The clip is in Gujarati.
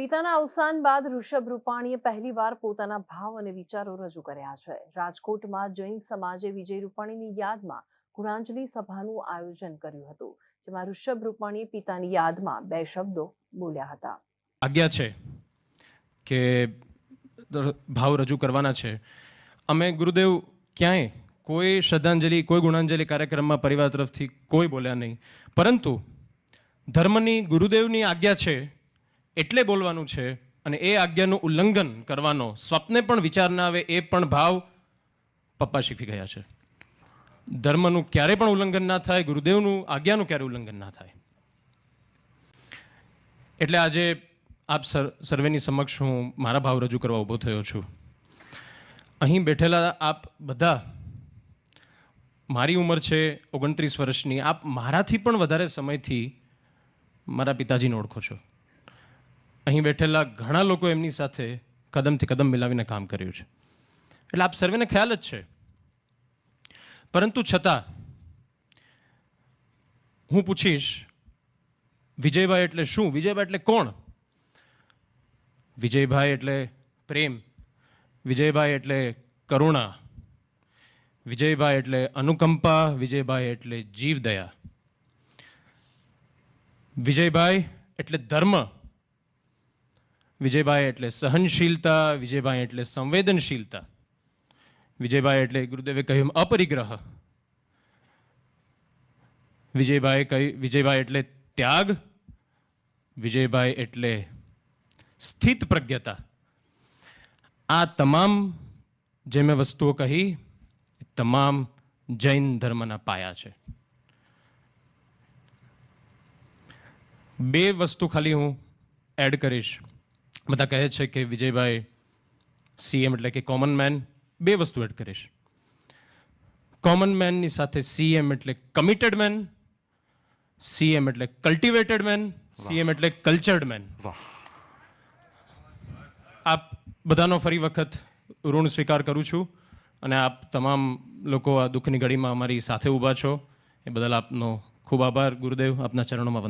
પિતાના અવસાન બાદ ઋષભ રૂપાણીએ પહેલીવાર પોતાના ભાવ અને વિચારો રજૂ કર્યા છે. રાજકોટમાં જૈન સમાજે વિજય રૂપાણીની યાદમાં ગુણાંજલિ સભાનું આયોજન કર્યું હતું, જેમાં ઋષભ રૂપાણીએ પિતાની યાદમાં બે શબ્દો બોલ્યા હતા. આજ્ઞા છે કે ભાવ રજૂ કરવાના છે. અમે ગુરુદેવ ક્યાંય કોઈ શ્રદ્ધાંજલિ, કોઈ ગુણાંજલિ કાર્યક્રમમાં પરિવાર તરફથી કોઈ બોલ્યા નહીં. પરંતુ ધર્મની, ગુરુદેવની આજ્ઞા છે એટલે બોલવાનું છે અને એ આજ્ઞાનું ઉલ્લંઘન કરવાનો સ્વપ્ને પણ વિચાર ના આવે એ પણ ભાવ પપ્પા શીખી ગયા છે. ધર્મનું ક્યારે પણ ઉલ્લંઘન ના થાય, ગુરુદેવનું આજ્ઞાનું ક્યારે ઉલ્લંઘન ના થાય. એટલે આજે આપ સર, સર્વેની સમક્ષ હું મારા ભાવ રજૂ કરવા ઊભો થયો છું. અહીં બેઠેલા આપ બધા, મારી ઉંમર છે ઓગણત્રીસ વર્ષની, આપ મારાથી પણ વધારે સમયથી મારા પિતાજીને ઓળખો છો. અહીં બેઠેલા ઘણા લોકો એમની સાથે કદમથી કદમ મિલાવીને કામ કર્યું છે. એટલે આપ સર્વેને ખ્યાલ જ છે. પરંતુ છતાં હું પૂછીશ, વિજયભાઈ એટલે શું? વિજયભાઈ એટલે કોણ? વિજયભાઈ એટલે પ્રેમ. વિજયભાઈ એટલે કરુણા. વિજયભાઈ એટલે અનુકંપા. વિજયભાઈ એટલે જીવદયા. વિજયભાઈ એટલે ધર્મ. વિજયભાઈ એટલે સહનશીલતા, વિજયભાઈ એટલે સંવેદનશીલતા. વિજયભાઈ એટલે ગુરુદેવે કહ્યું અપરિગ્રહ. વિજયભાઈ કહ્યું, વિજયભાઈ એટલે ત્યાગ, વિજયભાઈ એટલે સ્થિત પ્રજ્ઞતા. આ તમામ જે મેં વસ્તુઓ કહી તમામ જૈન ધર્મના પાયા છે. બે વસ્તુ ખાલી હું એડ કરીશ. બધા કહે છે કે વિજયભાઈ સીએમ એટલે કે કોમન મેન બે વસ્તુ એડ કરીશ. કોમન મેનની સાથે સીએમ એટલે કમિટેડ મેન સીએમ એટલે કલ્ટિવેટેડ મેન સીએમ એટલે કલ્ચર્ડ મેન આપ બધાનો ફરી વખત ઋણ સ્વીકાર કરું છું અને આપ તમામ લોકો આ દુઃખની ઘડીમાં અમારી સાથે ઊભા છો. એ બદલ આપનો ખૂબ આભાર. ગુરુદેવ આપના ચરણોમાં વંદન.